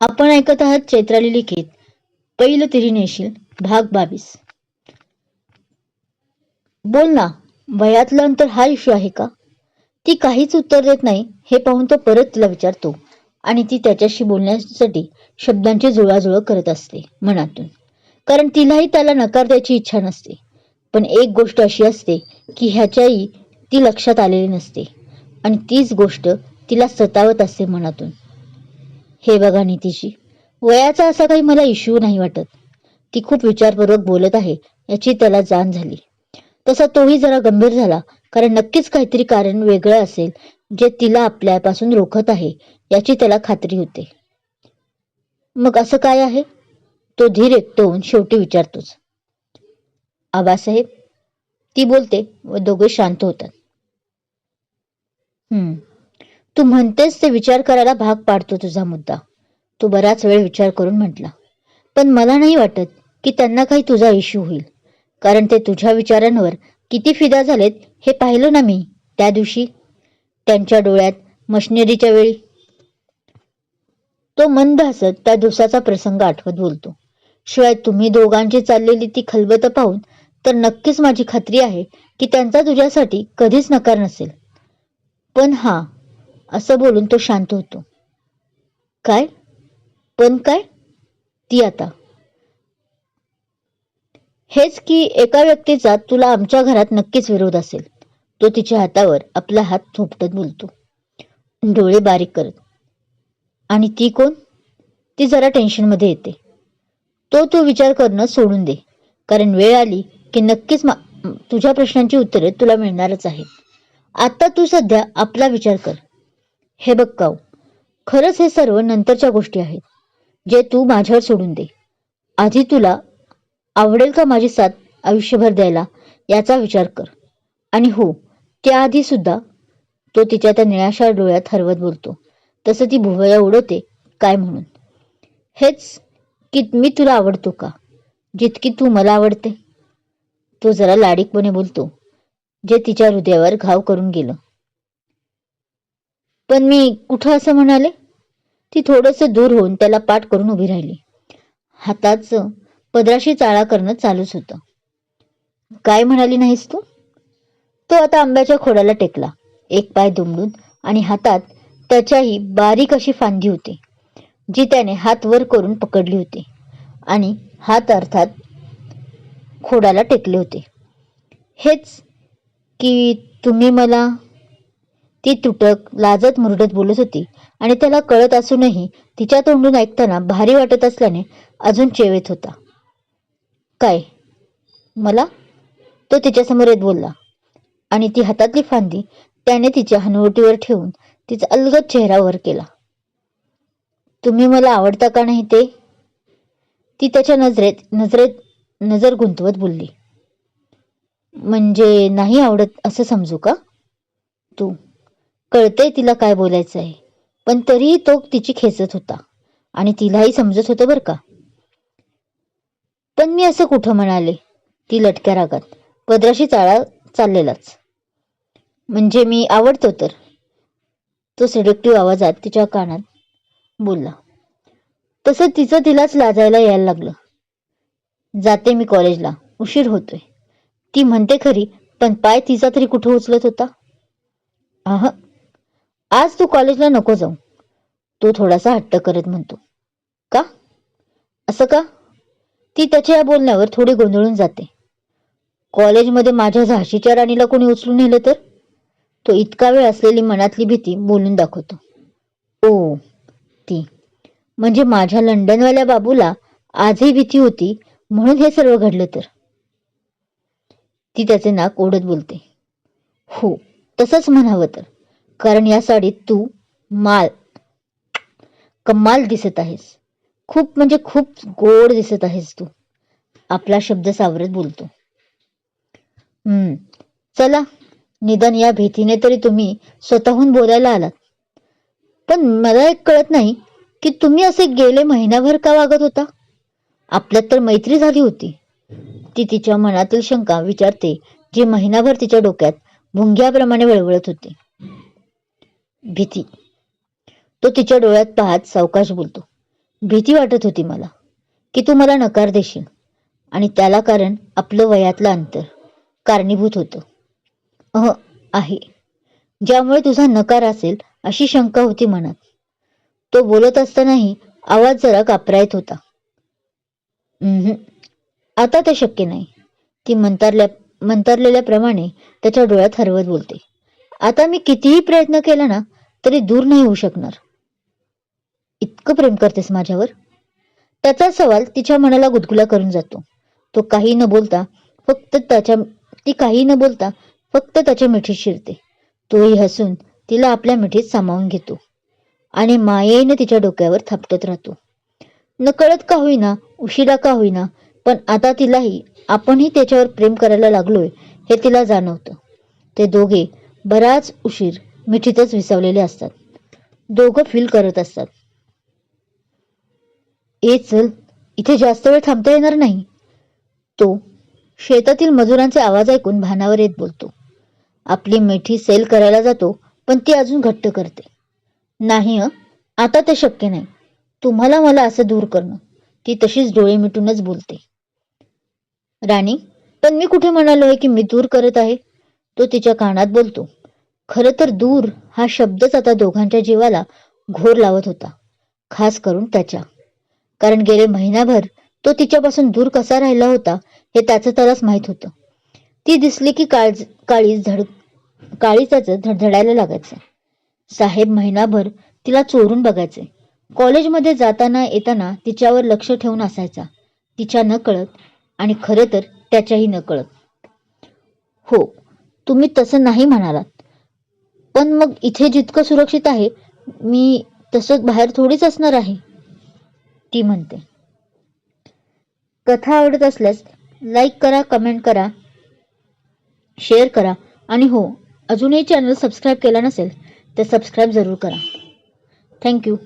आपण ऐकत आहात चैत्राली लिखित. पहिलं तिरी नेशील भाग बावीस. बोल ना वयातलं अंतर हा इश्यू आहे का? ती काहीच उत्तर देत नाही हे पाहून तो परत तिला विचारतो आणि ती त्याच्याशी बोलण्यासाठी शब्दांची जुळाजुळ करत असते मनातून. कारण तिलाही त्याला नकार द्यायची इच्छा नसते. पण एक गोष्ट अशी असते की ह्याच्याही ती लक्षात आलेली नसते. आणि तीच गोष्ट तिला सतावत असते मनातून. हे बघा नितीशी वयाचा असा काही मला इश्यू नाही वाटत. ती खूप विचारपूर्वक बोलत आहे याची त्याला जाण झाली. तसा तोही जरा गंभीर झाला कारण नक्कीच काहीतरी कारण वेगळं असेल जे तिला आपल्यापासून रोखत आहे याची त्याला खात्री होते. मग असं काय आहे? तो धीर एकटवून शेवटी विचारतोच. आबासाहेब ती बोलते व दोघे शांत होतात. हम्म. तू म्हणतेस ते विचार करायला भाग पाडतो तुझा मुद्दा. तू बराच वेळ विचार करून म्हटला. पण मला नाही वाटत की त्यांना काही तुझा इश्यू होईल. कारण ते तुझ्या विचारांवर किती फिदा झालेत हे पाहिलं ना मी त्या दिवशी. त्यांच्या डोळ्यात मशिनरीच्या वेळी. तो मंद हसत त्या दिवसाचा प्रसंग आठवत बोलतो. शिवाय तुम्ही दोघांची चाललेली ती खलबत पाहून तर नक्कीच माझी खात्री आहे की त्यांचा तुझ्यासाठी कधीच नकार नसेल. पण हा असं बोलून तो शांत होतो. काय? पण काय? ती आता. हेच की एका व्यक्तीचा तुला आमच्या घरात नक्कीच विरोध असेल. तो तिच्या हातावर आपला हात थोपटत बोलतो. डोळे बारीक करत. आणि ती कोण? ती जरा टेन्शनमध्ये येते. तो तू विचार करणं सोडून दे. कारण वेळ आली की नक्कीच तुझ्या प्रश्नांची उत्तरे तुला मिळणारच आहेत. आता तू सध्या आपला विचार कर. हे बघ काव खरंच हे सर्व नंतरच्या गोष्टी आहेत जे तू माझ्यावर सोडून दे. आधी तुला आवडेल का माझी साथ आयुष्यभर द्यायला याचा विचार कर. आणि हो त्याआधी सुद्धा तो तिच्या त्या निळाशा डोळ्यात हरवत बोलतो. तसं ती भुवया उडवते काय म्हणून. हेच की मी तुला आवडतो का? जितकी तू मला आवडते. तो जरा लाडीकपणे बोलतो जे तिच्या हृदयावर घाव करून गेलं. पण मी कुठं असं म्हणाले? ती थोडंसं दूर होऊन त्याला पाठ करून उभी राहिली. हाताच पदराशी चाळा करणं चालूच होतं. काय म्हणाली नाहीस तू? तो आता आंब्याच्या खोड्याला टेकला. एक पाय दुमडून आणि हातात त्याच्याही बारीक अशी फांदी होती जी त्याने हात वर करून पकडली होती आणि हात अर्थात खोडाला टेकले होते. हेच की तुम्ही मला ती तुटक लाजत मुरडत बोलत होती. आणि त्याला कळत असूनही तिच्या तोंडून ऐकताना भारी वाटत असल्याने अजून चेवेत होता. काय? मला? तो तिच्यासमोर येत बोलला. आणि ती हातातली फांदी त्याने तिच्या हनुवटीवर ठेवून तिचा अलगद चेहरावर केला. तुम्ही मला आवडता का नाही ते? ती त्याच्या नजरेत नजरेत नजर गुंतवत बोलली. म्हणजे नाही आवडत असं समजू का तू? कळतंय तिला काय बोलायचं आहे. पण तरीही तो तिची खेचत होता. आणि तिलाही समजत होतं बरं का. पण मी असं कुठं म्हणाले? ती लटक्या रागात. पदराशी चाळा चाललेलाच. म्हणजे मी आवडतो तर. तो सिडेक्टिव्ह आवाजात तिच्या कानात बोलला. तसं तिचं तिलाच लाजायला यायला लागलं. जाते मी कॉलेजला. उशीर होतोय. ती म्हणते खरी पण पाय तिचा तरी कुठं उचलत होता? आह आज तू कॉलेजला नको जाऊ. तो थोडासा हट्ट करत म्हणतो. का? असं का? ती त्याच्या या बोलण्यावर थोडी गोंधळून जाते. कॉलेजमध्ये माझ्या झाशीच्या राणीला कोणी उचलून नेलं तर? तो इतका वेळ असलेली मनातली भीती बोलून दाखवतो. ओ ती. म्हणजे माझ्या लंडनवाल्या बाबूला आजही भीती होती म्हणून हे सर्व घडलं तर? ती त्याचे नाक ओढत बोलते. हो तसंच म्हणावं तर. कारण या साडीत तू माल कमाल दिसत आहेस. खूप म्हणजे खूप गोड दिसत आहेस तू. आपला शब्द सावरत बोलतो. हम्म. चला निदान या भीतीने तरी तुम्ही स्वतःहून बोलायला आलात. पण मला एक कळत नाही की तुम्ही असे गेले महिनाभर का वागत होता? आपल्यात तर मैत्री झाली होती. ती तिच्या मनातील शंका विचारते जी महिनाभर तिच्या डोक्यात भुंग्याप्रमाणे वळवळत होती. भीती. तो तिच्या डोळ्यात पाहत सावकाश बोलतो भीती वाटत होती मला की तू मला नकार देशील आणि त्याला कारण आपलं वयातलं अंतर कारणीभूत होतं. अह आहे. ज्यामुळे तुझा नकार असेल अशी शंका होती मनात. तो बोलत असतानाही आवाज जरा कापरायत होता. आता ते शक्य नाही. ती मंतारल्या मंतारलेल्याप्रमाणे त्याच्या डोळ्यात हरवत बोलते. आता मी कितीही प्रयत्न केला ना तरी दूर नाही होऊ शकणार. इतकं प्रेम करतेस माझ्यावर. त्याचा सवाल तिच्या मनाला गुदगुला करून जातो. तो काही न बोलता फक्त त्याच्या ती काही न बोलता फक्त त्याच्या मिठीत शिरते. तोही हसून तिला आपल्या मिठीत सामावून घेतो. आणि मायेनं तिच्या डोक्यावर थापटत राहतो. नकळत का होईना उशिरा का होईना पण आता तिलाही आपणही त्याच्यावर प्रेम करायला लागलोय हे तिला जाणवतं. ते दोघे बराच उशीर मिठीतच विसावलेले असतात. दोघं फील करत असतात. ए चल इथे जास्त वेळ थांबता येणार नाही. तो शेतातील मजुरांचे आवाज ऐकून भानावर येत बोलतो. आपली मिठी सेल करायला जातो पण ती अजून घट्ट करते. नाही आता ते शक्य नाही. तुम्हाला मला असं दूर करणं. ती तशीच डोळे मिटूनच बोलते. राणी पण मी कुठे म्हणालो आहे की मी दूर करत आहे? तो तिच्या कानात बोलतो. खरं तर दूर हा शब्दच आता दोघांच्या जीवाला घोर लावत होता खास करून त्याच्या. कारण गेले महिनाभर तो तिच्यापासून दूर कसा राहिला होता हे त्याचं त्यालाच माहीत होतं. ती दिसली की काळज काळी झड काळी त्याचं धडधडायला लागायचं. साहेब महिनाभर तिला चोरून बघायचे. कॉलेजमध्ये जाताना येताना तिच्यावर लक्ष ठेवून असायचा. तिच्या न कळत आणि खरं तर त्याच्याही न कळत. हो तुम्ही तसं नाही म्हणालात. पण मग इथे जितकं सुरक्षित आहे मी तसं बाहेर थोडीच असणार आहे ती म्हणते. कथा आवडत असल्यास लाईक करा कमेंट करा शेअर करा. आणि हो अजूनही चॅनल सबस्क्राईब केला नसेल तर सबस्क्राईब जरूर करा. थँक्यू